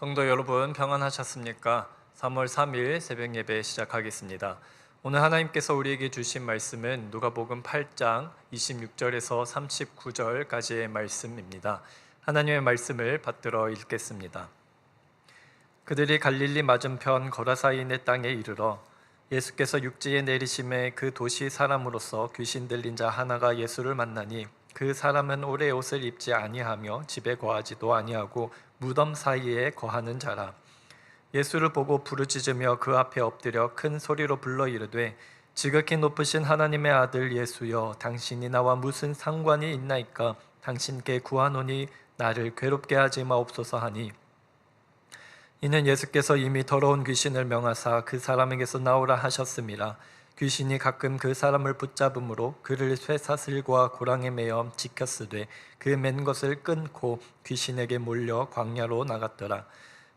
성도 여러분 평안하셨습니까? 3월 3일 새벽 예배 시작하겠습니다. 오늘 하나님께서 우리에게 주신 말씀은 누가복음 8장 26절에서 39절까지의 말씀입니다. 하나님의 말씀을 받들어 읽겠습니다. 그들이 갈릴리 맞은편 거라사인의 땅에 이르러 예수께서 육지에 내리심에 그 도시 사람으로서 귀신 들린 자 하나가 예수를 만나니 그 사람은 오래 옷을 입지 아니하며 집에 거하지도 아니하고 무덤 사이에 거하는 자라. 예수를 보고 부르짖으며 그 앞에 엎드려 큰 소리로 불러 이르되 지극히 높으신 하나님의 아들 예수여 당신이 나와 무슨 상관이 있나이까? 당신께 구하노니 나를 괴롭게 하지 마옵소서 하니. 이는 예수께서 이미 더러운 귀신을 명하사 그 사람에게서 나오라 하셨음이라 귀신이 가끔 그 사람을 붙잡음으로 그를 쇠사슬과 고랑에 매어 지켰으되 그 맨 것을 끊고 귀신에게 몰려 광야로 나갔더라.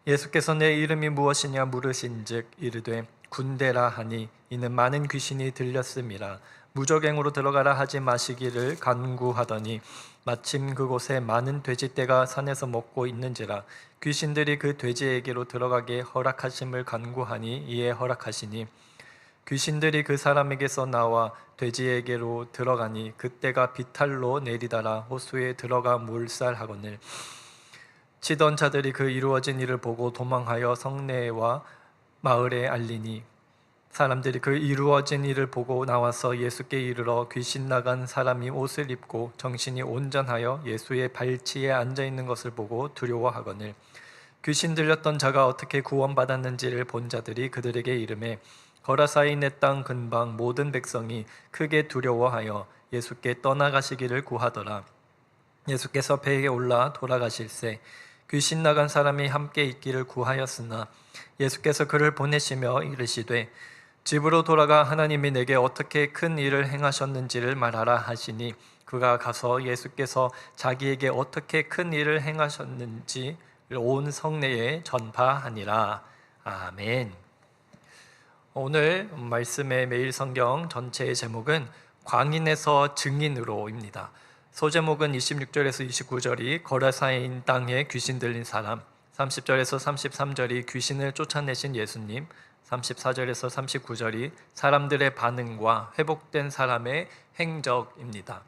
예수께서 내 이름이 무엇이냐 물으신즉 이르되 군대라 하니 이는 많은 귀신이 들렸음이라. 무적행으로 들어가라 하지 마시기를 간구하더니 마침 그곳에 많은 돼지떼가 산에서 먹고 있는지라. 귀신들이 그 돼지에게로 들어가게 허락하심을 간구하니 이에 허락하시니 귀신들이 그 사람에게서 나와 돼지에게로 들어가니 그때가 비탈로 내리다라. 호수에 들어가 물살하거늘. 치던 자들이 그 이루어진 일을 보고 도망하여 성내와 마을에 알리니 사람들이 그 이루어진 일을 보고 나와서 예수께 이르러 귀신 나간 사람이 옷을 입고 정신이 온전하여 예수의 발치에 앉아 있는 것을 보고 두려워하거늘. 귀신 들렸던 자가 어떻게 구원받았는지를 본 자들이 그들에게 이름해 거라사인의 땅 근방 모든 백성이 크게 두려워하여 예수께 떠나가시기를 구하더라 예수께서 배에 올라 돌아가실새 귀신 나간 사람이 함께 있기를 구하였으나 예수께서 그를 보내시며 이르시되 집으로 돌아가 하나님이 내게 어떻게 큰 일을 행하셨는지를 말하라 하시니 그가 가서 예수께서 자기에게 어떻게 큰 일을 행하셨는지 온 성내에 전파하니라 아멘. 오늘 말씀의 매일 성경 전체의 제목은 광인에서 증인으로입니다. 소제목은 26절에서 29절이 거라사인 땅에 귀신 들린 사람, 30절에서 33절이 귀신을 쫓아내신 예수님, 34절에서 39절이 사람들의 반응과 회복된 사람의 행적입니다.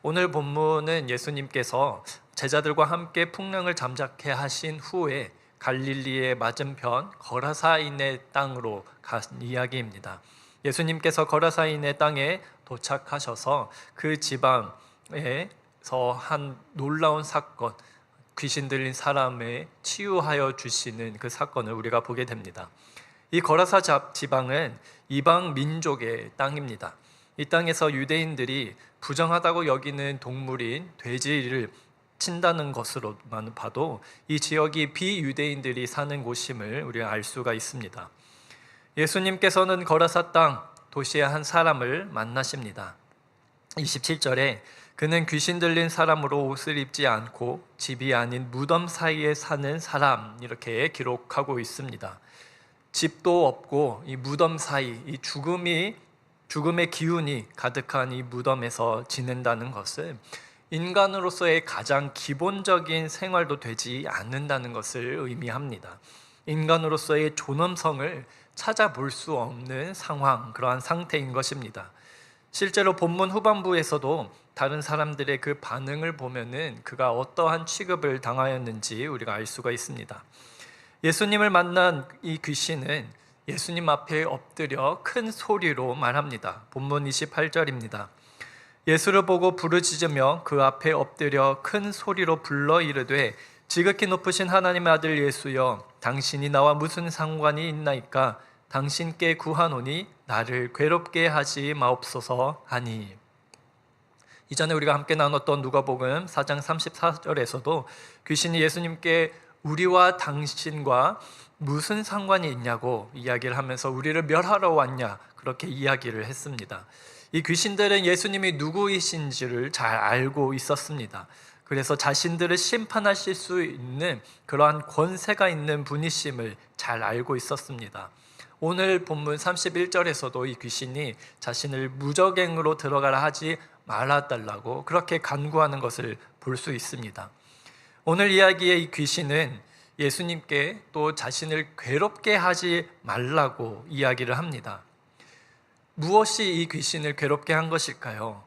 오늘 본문은 예수님께서 제자들과 함께 풍랑을 잠자케 하신 후에 갈릴리의 맞은편 거라사인의 땅으로 간 이야기입니다. 예수님께서 거라사인의 땅에 도착하셔서 그 지방 에서 한 놀라운 사건, 귀신 들린 사람의 치유하여 주시는 그 사건을 우리가 보게 됩니다. 이 거라사 지방은 이방 민족의 땅입니다. 이 땅에서 유대인들이 부정하다고 여기는 동물인 돼지를 친다는 것으로만 봐도 이 지역이 비유대인들이 사는 곳임을 우리가 알 수가 있습니다. 예수님께서는 거라사 땅 도시의 한 사람을 만나십니다. 27절에 그는 귀신 들린 사람으로 옷을 입지 않고 집이 아닌 무덤 사이에 사는 사람 이렇게 기록하고 있습니다. 집도 없고 이 무덤 사이 이 죽음이 죽음의 기운이 가득한 이 무덤에서 지낸다는 것은 인간으로서의 가장 기본적인 생활도 되지 않는다는 것을 의미합니다. 인간으로서의 존엄성을 찾아볼 수 없는 상황, 그러한 상태인 것입니다. 실제로 본문 후반부에서도 다른 사람들의 그 반응을 보면은 그가 어떠한 취급을 당하였는지 우리가 알 수가 있습니다. 예수님을 만난 이 귀신은 예수님 앞에 엎드려 큰 소리로 말합니다. 본문 28절입니다. 예수를 보고 부르짖으며 그 앞에 엎드려 큰 소리로 불러 이르되 지극히 높으신 하나님의 아들 예수여 당신이 나와 무슨 상관이 있나이까 당신께 구하노니 나를 괴롭게 하지 마옵소서 하니 이전에 우리가 함께 나눴던 누가복음 4장 34절에서도 귀신이 예수님께 우리와 당신과 무슨 상관이 있냐고 이야기를 하면서 우리를 멸하러 왔냐 그렇게 이야기를 했습니다. 이 귀신들은 예수님이 누구이신지를 잘 알고 있었습니다. 그래서 자신들을 심판하실 수 있는 그러한 권세가 있는 분이심을 잘 알고 있었습니다. 오늘 본문 31절에서도 이 귀신이 자신을 무적행으로 들어가라 하지 말아달라고 그렇게 간구하는 것을 볼 수 있습니다. 오늘 이야기의 이 귀신은 예수님께 또 자신을 괴롭게 하지 말라고 이야기를 합니다. 무엇이 이 귀신을 괴롭게 한 것일까요?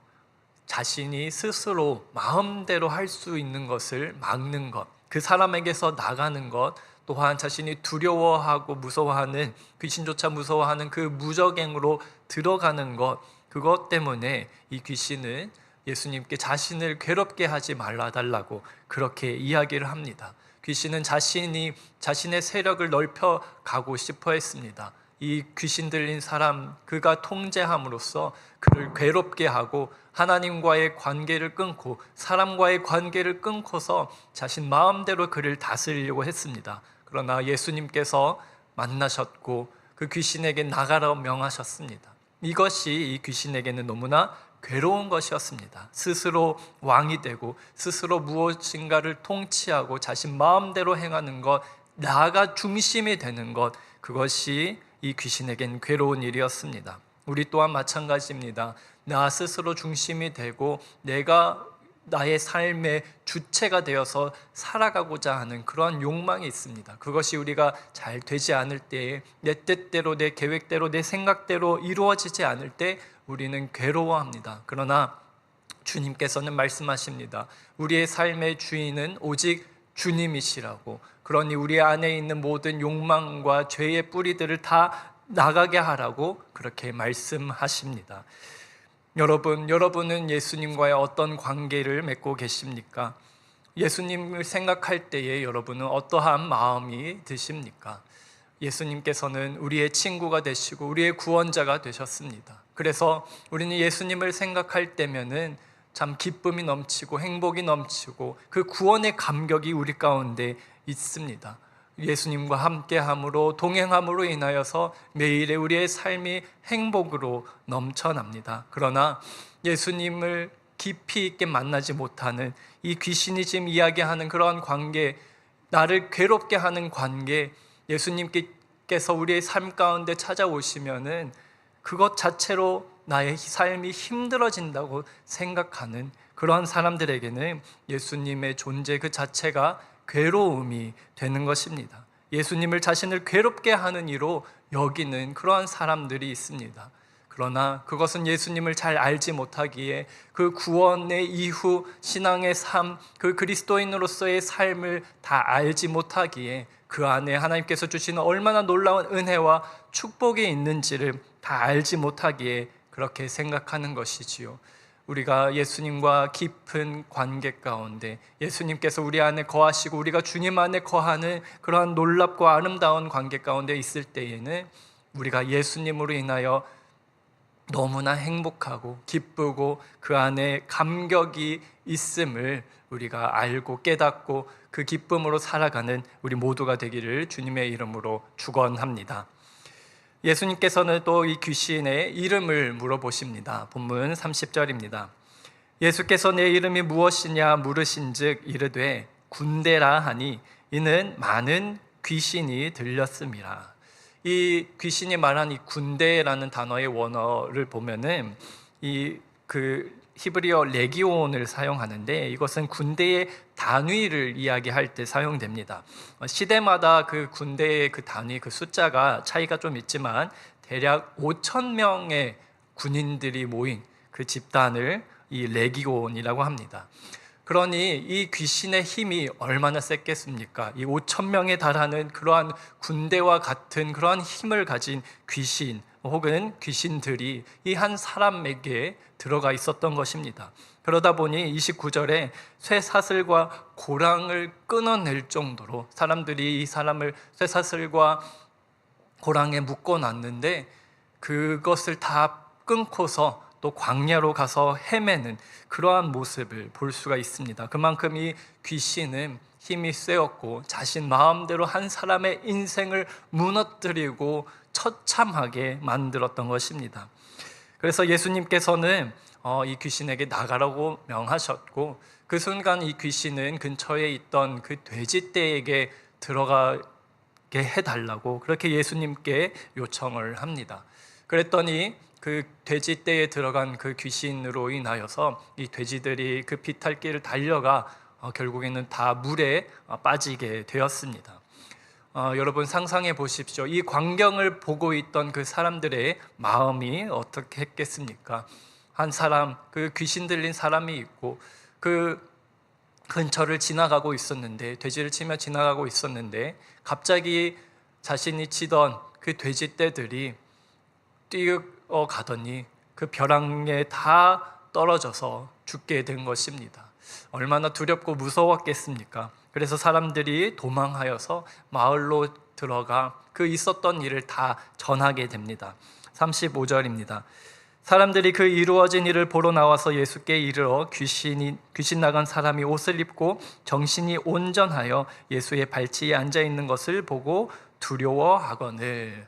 자신이 스스로 마음대로 할 수 있는 것을 막는 것, 그 사람에게서 나가는 것, 또한 자신이 두려워하고 무서워하는 귀신조차 무서워하는 그 무적행으로 들어가는 것, 그것 때문에 이 귀신은 예수님께 자신을 괴롭게 하지 말아달라고 그렇게 이야기를 합니다. 귀신은 자신이 자신의 세력을 넓혀 가고 싶어 했습니다. 이 귀신 들린 사람 그가 통제함으로써 그를 괴롭게 하고 하나님과의 관계를 끊고 사람과의 관계를 끊고서 자신 마음대로 그를 다스리려고 했습니다. 그러나 예수님께서 만나셨고 그 귀신에게 나가라 명하셨습니다. 이것이 이 귀신에게는 너무나 괴로운 것이었습니다. 스스로 왕이 되고 스스로 무엇인가를 통치하고 자신 마음대로 행하는 것, 나가 중심이 되는 것, 그것이 이 귀신에겐 괴로운 일이었습니다. 우리 또한 마찬가지입니다. 나 스스로 중심이 되고 내가 나의 삶의 주체가 되어서 살아가고자 하는 그러한 욕망이 있습니다. 그것이 우리가 잘 되지 않을 때에 내 뜻대로 내 계획대로 내 생각대로 이루어지지 않을 때 우리는 괴로워합니다. 그러나 주님께서는 말씀하십니다. 우리의 삶의 주인은 오직 주님이시라고. 그러니 우리 안에 있는 모든 욕망과 죄의 뿌리들을 다 나가게 하라고 그렇게 말씀하십니다. 여러분, 여러분은 예수님과의 어떤 관계를 맺고 계십니까? 예수님을 생각할 때에 여러분은 어떠한 마음이 드십니까? 예수님께서는 우리의 친구가 되시고 우리의 구원자가 되셨습니다. 그래서 우리는 예수님을 생각할 때면은 참 기쁨이 넘치고 행복이 넘치고 그 구원의 감격이 우리 가운데 있습니다. 예수님과 함께함으로 동행함으로 인하여서 매일의 우리의 삶이 행복으로 넘쳐납니다. 그러나 예수님을 깊이 있게 만나지 못하는 이 귀신이 지금 이야기하는 그러한 관계, 나를 괴롭게 하는 관계, 예수님께서 우리의 삶 가운데 찾아오시면은 그것 자체로 나의 삶이 힘들어진다고 생각하는 그러한 사람들에게는 예수님의 존재 그 자체가 괴로움이 되는 것입니다. 예수님을 자신을 괴롭게 하는 이로 여기는 그러한 사람들이 있습니다. 그러나 그것은 예수님을 잘 알지 못하기에 그 구원의 이후 신앙의 삶, 그 그리스도인으로서의 삶을 다 알지 못하기에 그 안에 하나님께서 주시는 얼마나 놀라운 은혜와 축복이 있는지를 다 알지 못하기에 그렇게 생각하는 것이지요. 우리가 예수님과 깊은 관계 가운데 예수님께서 우리 안에 거하시고 우리가 주님 안에 거하는 그러한 놀랍고 아름다운 관계 가운데 있을 때에는 우리가 예수님으로 인하여 너무나 행복하고 기쁘고 그 안에 감격이 있음을 우리가 알고 깨닫고 그 기쁨으로 살아가는 우리 모두가 되기를 주님의 이름으로 축원합니다. 예수님께서는 또 이 귀신의 이름을 물어보십니다. 본문 30절입니다. 예수께서 내 이름이 무엇이냐 물으신즉 이르되 군대라 하니 이는 많은 귀신이 들렸음이라. 이 귀신이 말한 이 군대라는 단어의 원어를 보면은 이 그 히브리어 레기온을 사용하는데 이것은 군대의 단위를 이야기할 때 사용됩니다. 어, 시대마다 그 군대의 그 단위 그 숫자가 차이가 좀 있지만 대략 5천 명의 군인들이 모인 그 집단을 이 레기온이라고 합니다. 그러니 이 귀신의 힘이 얼마나 셌겠습니까? 이 5천 명에 달하는 그러한 군대와 같은 그러한 힘을 가진 귀신 혹은 귀신들이 이 한 사람에게 들어가 있었던 것입니다. 그러다 보니 29절에 쇠사슬과 고랑을 끊어낼 정도로 사람들이 이 사람을 쇠사슬과 고랑에 묶어 놨는데 그것을 다 끊고서 또 광야로 가서 헤매는 그러한 모습을 볼 수가 있습니다. 그만큼 이 귀신은 힘이 세었고 자신 마음대로 한 사람의 인생을 무너뜨리고 처참하게 만들었던 것입니다. 그래서 예수님께서는 어, 이 귀신에게 나가라고 명하셨고 그 순간 이 귀신은 근처에 있던 그 돼지떼에게 들어가게 해달라고 그렇게 예수님께 요청을 합니다. 그랬더니 그 돼지떼에 들어간 그 귀신으로 인하여서 이 돼지들이 그 비탈길을 달려가 어, 결국에는 다 물에 어, 빠지게 되었습니다. 어, 여러분 상상해 보십시오. 이 광경을 보고 있던 그 사람들의 마음이 어떻게 했겠습니까? 한 사람, 그 귀신 들린 사람이 있고 그 근처를 지나가고 있었는데 돼지를 치며 지나가고 있었는데 갑자기 자신이 치던 그 돼지 떼들이 뛰어 가더니 그 벼랑에 다 떨어져서 죽게 된 것입니다. 얼마나 두렵고 무서웠겠습니까? 그래서 사람들이 도망하여서 마을로 들어가 그 있었던 일을 다 전하게 됩니다. 35절입니다. 사람들이 그 이루어진 일을 보러 나와서 예수께 이르러 귀신이 귀신 나간 사람이 옷을 입고 정신이 온전하여 예수의 발치에 앉아 있는 것을 보고 두려워하거늘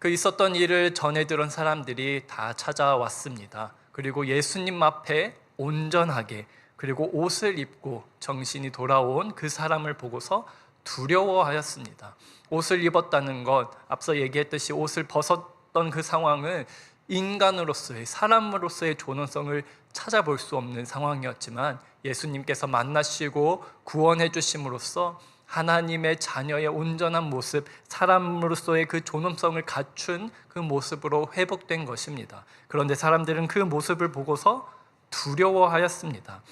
그 있었던 일을 전해 들은 사람들이 다 찾아왔습니다. 그리고 예수님 앞에 온전하게 그리고 옷을 입고 정신이 돌아온 그 사람을 보고서 두려워하였습니다. 옷을 입었다는 것 앞서 얘기했듯이 옷을 벗었던 그 상황은 인간으로서의 사람으로서의 존엄성을 찾아볼 수 없는 상황이었지만 예수님께서 만나시고 구원해 주심으로써 하나님의 자녀의 온전한 모습, 사람으로서의 그 존엄성을 갖춘 그 모습으로 회복된 것입니다. 그런데 사람들은 그 모습을 보고서 두려워하였습니다.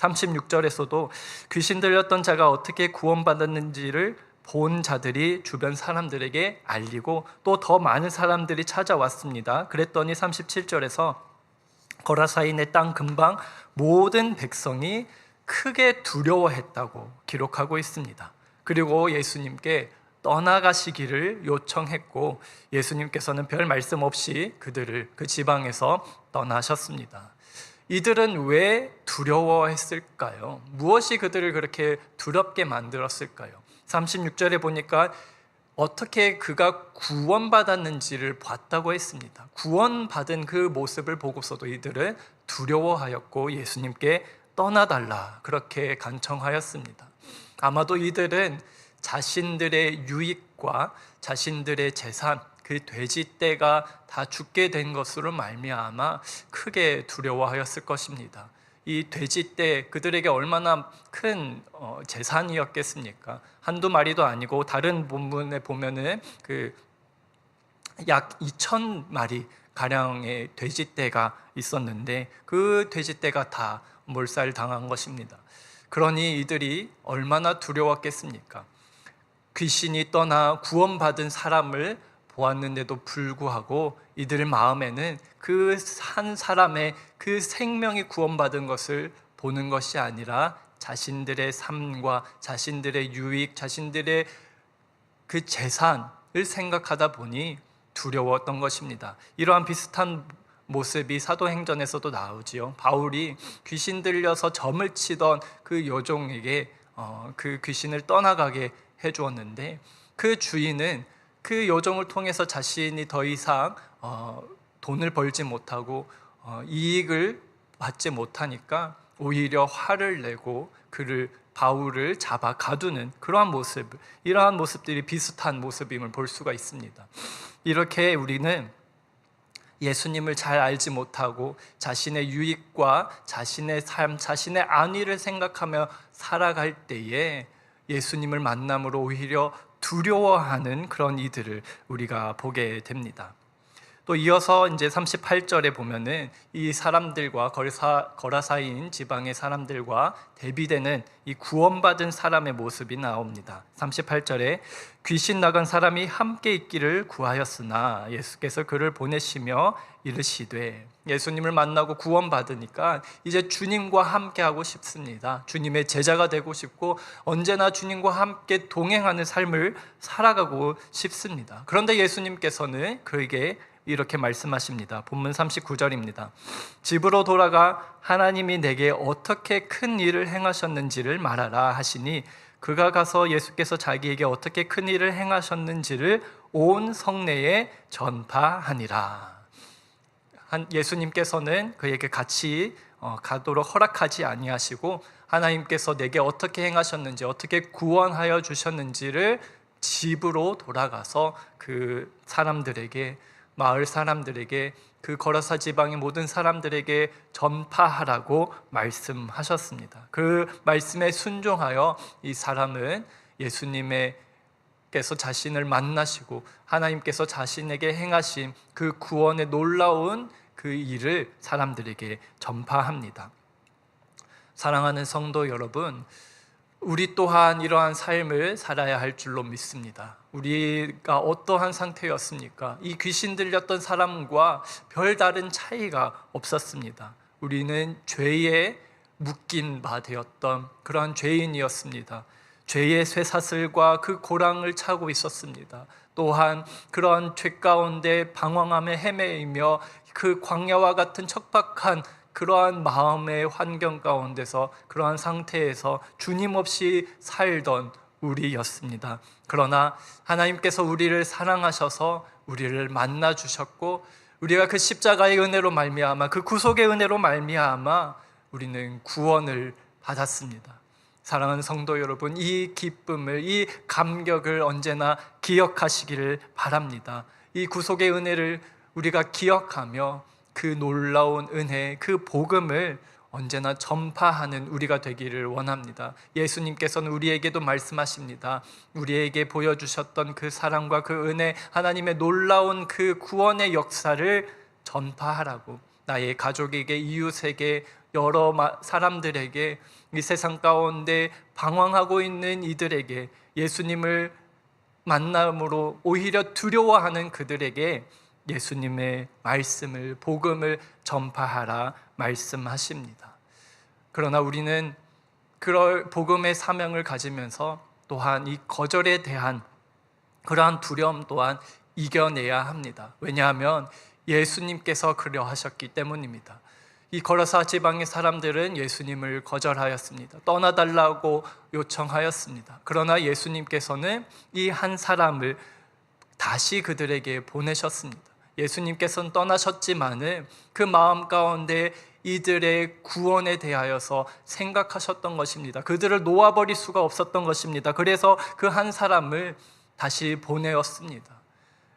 36절에서도 귀신 들렸던 자가 어떻게 구원받았는지를 본 자들이 주변 사람들에게 알리고 또 더 많은 사람들이 찾아왔습니다. 그랬더니 37절에서 거라사인의 땅 근방 모든 백성이 크게 두려워했다고 기록하고 있습니다. 그리고 예수님께 떠나가시기를 요청했고 예수님께서는 별 말씀 없이 그들을 그 지방에서 떠나셨습니다. 이들은 왜 두려워했을까요? 무엇이 그들을 그렇게 두렵게 만들었을까요? 36절에 보니까 어떻게 그가 구원받았는지를 봤다고 했습니다. 구원받은 그 모습을 보고서도 이들은 두려워하였고 예수님께 떠나달라 그렇게 간청하였습니다. 아마도 이들은 자신들의 유익과 자신들의 재산 그 돼지떼가 다 죽게 된 것으로 말미암아 크게 두려워하였을 것입니다. 이 돼지떼 그들에게 얼마나 큰 어, 재산이었겠습니까? 한두 마리도 아니고 다른 본문에 보면은 그 약 2천 마리 가량의 돼지떼가 있었는데 그 돼지떼가 다 몰살 당한 것입니다. 그러니 이들이 얼마나 두려웠겠습니까? 귀신이 떠나 구원받은 사람을 보았는데도 불구하고 이들 마음에는 그 한 사람의 그 생명이 구원받은 것을 보는 것이 아니라 자신들의 삶과 자신들의 유익, 자신들의 그 재산을 생각하다 보니 두려웠던 것입니다. 이러한 비슷한 모습이 사도행전에서도 나오지요. 바울이 귀신 들려서 점을 치던 그 여종에게 어, 그 귀신을 떠나가게 해주었는데 그 주인은 그 여종을 통해서 자신이 더 이상 어, 돈을 벌지 못하고 어, 이익을 받지 못하니까 오히려 화를 내고 그를 바울을 잡아 가두는 그러한 모습, 이러한 모습들이 비슷한 모습임을 볼 수가 있습니다. 이렇게 우리는 예수님을 잘 알지 못하고 자신의 유익과 자신의 삶, 자신의 안위를 생각하며 살아갈 때에 예수님을 만남으로 오히려 두려워하는 그런 이들을 우리가 보게 됩니다. 또 이어서 이제 38절에 보면은 이 사람들과 거라사, 거라사인 지방의 사람들과 대비되는 이 구원받은 사람의 모습이 나옵니다. 38절에 귀신 나간 사람이 함께 있기를 구하였으나 예수께서 그를 보내시며 이르시되 예수님을 만나고 구원받으니까 이제 주님과 함께 하고 싶습니다. 주님의 제자가 되고 싶고 언제나 주님과 함께 동행하는 삶을 살아가고 싶습니다. 그런데 예수님께서는 그에게 이렇게 말씀하십니다. 본문 39절입니다. 집으로 돌아가 하나님이 내게 어떻게 큰 일을 행하셨는지를 말하라 하시니 그가 가서 예수께서 자기에게 어떻게 큰 일을 행하셨는지를 온 성내에 전파하니라. 예수님께서는 그에게 같이 어, 가도록 허락하지 아니하시고 하나님께서 내게 어떻게 행하셨는지 어떻게 구원하여 주셨는지를 집으로 돌아가서 그 사람들에게 마을 사람들에게 그 거라사 지방의 모든 사람들에게 전파하라고 말씀하셨습니다. 그 말씀에 순종하여 이 사람은 예수님의 하나님께서 자신을 만나시고 하나님께서 자신에게 행하신 그 구원의 놀라운 그 일을 사람들에게 전파합니다. 사랑하는 성도 여러분, 우리 또한 이러한 삶을 살아야 할 줄로 믿습니다. 우리가 어떠한 상태였습니까? 이 귀신 들렸던 사람과 별다른 차이가 없었습니다. 우리는 죄에 묶인 바 되었던 그러한 죄인이었습니다. 죄의 쇠사슬과 그 고랑을 차고 있었습니다. 또한 그러한 죄 가운데 방황함에 헤매이며 그 광야와 같은 척박한 그러한 마음의 환경 가운데서 그러한 상태에서 주님 없이 살던 우리였습니다. 그러나 하나님께서 우리를 사랑하셔서 우리를 만나 주셨고 우리가 그 십자가의 은혜로 말미암아 그 구속의 은혜로 말미암아 우리는 구원을 받았습니다. 사랑하는 성도 여러분, 이 기쁨을, 이 감격을 언제나 기억하시기를 바랍니다. 이 구속의 은혜를 우리가 기억하며 그 놀라운 은혜, 그 복음을 언제나 전파하는 우리가 되기를 원합니다. 예수님께서는 우리에게도 말씀하십니다. 우리에게 보여주셨던 그 사랑과 그 은혜, 하나님의 놀라운 그 구원의 역사를 전파하라고 나의 가족에게, 이웃에게, 여러 사람들에게 이 세상 가운데 방황하고 있는 이들에게 예수님을 만남으로 오히려 두려워하는 그들에게 예수님의 말씀을 복음을 전파하라 말씀하십니다. 그러나 우리는 그럴 복음의 사명을 가지면서 또한 이 거절에 대한 그러한 두려움 또한 이겨내야 합니다. 왜냐하면 예수님께서 그려 하셨기 때문입니다. 이 거라사 지방의 사람들은 예수님을 거절하였습니다. 떠나달라고 요청하였습니다. 그러나 예수님께서는 이 한 사람을 다시 그들에게 보내셨습니다. 예수님께서는 떠나셨지만은 그 마음 가운데 이들의 구원에 대하여서 생각하셨던 것입니다. 그들을 놓아버릴 수가 없었던 것입니다. 그래서 그 한 사람을 다시 보내었습니다.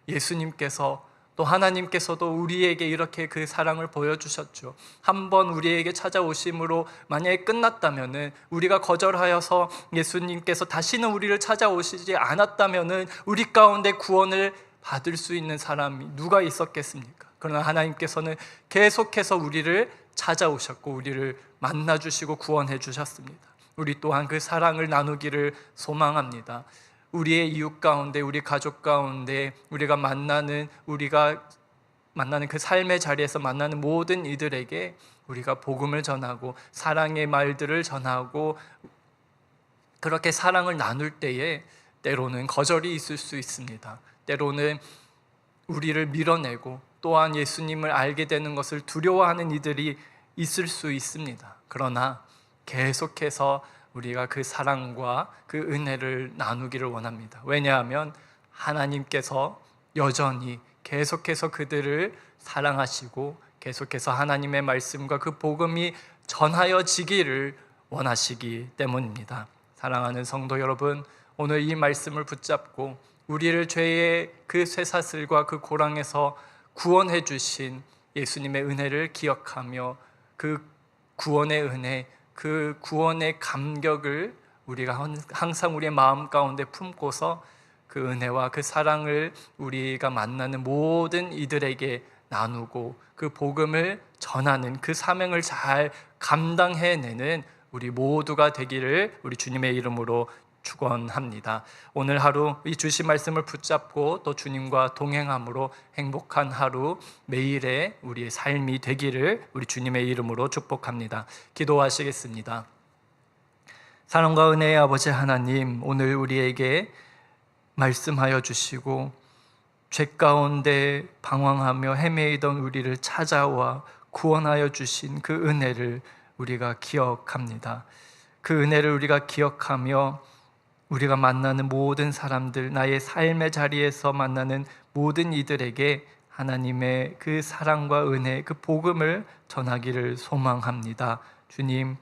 예수님께서 또 하나님께서도 우리에게 이렇게 그 사랑을 보여주셨죠. 한번 우리에게 찾아오심으로 만약에 끝났다면은 우리가 거절하여서 예수님께서 다시는 우리를 찾아오시지 않았다면은 우리 가운데 구원을 받을 수 있는 사람이 누가 있었겠습니까? 그러나 하나님께서는 계속해서 우리를 찾아오셨고 우리를 만나 주시고 구원해 주셨습니다. 우리 또한 그 사랑을 나누기를 소망합니다. 우리의 이웃 가운데, 우리 가족 가운데 우리가 만나는 우리가 만나는 그 삶의 자리에서 만나는 모든 이들에게 우리가 복음을 전하고 사랑의 말들을 전하고 그렇게 사랑을 나눌 때에 때로는 거절이 있을 수 있습니다. 때로는 우리를 밀어내고 또한 예수님을 알게 되는 것을 두려워하는 이들이 있을 수 있습니다. 그러나 계속해서 우리가 그 사랑과 그 은혜를 나누기를 원합니다. 왜냐하면 하나님께서 여전히 계속해서 그들을 사랑하시고 계속해서 하나님의 말씀과 그 복음이 전하여지기를 원하시기 때문입니다. 사랑하는 성도 여러분, 오늘 이 말씀을 붙잡고 우리를 죄의 그 쇠사슬과 그 고랑에서 구원해 주신 예수님의 은혜를 기억하며 그 구원의 은혜, 그 구원의 감격을 우리가 항상 우리의 마음 가운데 품고서 그 은혜와 그 사랑을 우리가 만나는 모든 이들에게 나누고 그 복음을 전하는 그 사명을 잘 감당해내는 우리 모두가 되기를 우리 주님의 이름으로 축원합니다. 오늘 하루 이 주신 말씀을 붙잡고 또 주님과 동행함으로 행복한 하루 매일의 우리의 삶이 되기를 우리 주님의 이름으로 축복합니다. 기도하시겠습니다. 사랑과 은혜의 아버지 하나님, 오늘 우리에게 말씀하여 주시고 죄 가운데 방황하며 헤매이던 우리를 찾아와 구원하여 주신 그 은혜를 우리가 기억합니다. 그 은혜를 우리가 기억하며 우리가 만나는 모든 사람들, 나의 삶의 자리에서 만나는 모든 이들에게 하나님의 그 사랑과 은혜, 그 복음을 전하기를 소망합니다. 주님,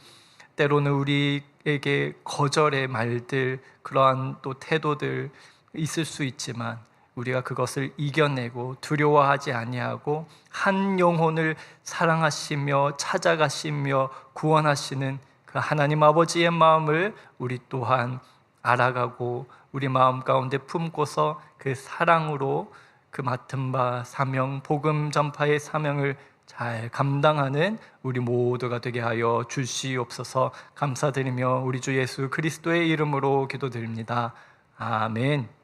때로는 우리에게 거절의 말들, 그러한 또 태도들 있을 수 있지만 우리가 그것을 이겨내고 두려워하지 아니하고 한 영혼을 사랑하시며 찾아가시며 구원하시는 그 하나님 아버지의 마음을 우리 또한 알아가고 우리 마음 가운데 품고서 그 사랑으로 그 맡은 바 사명 복음 전파의 사명을 잘 감당하는 우리 모두가 되게 하여 주시옵소서 감사드리며 우리 주 예수 그리스도의 이름으로 기도드립니다. 아멘.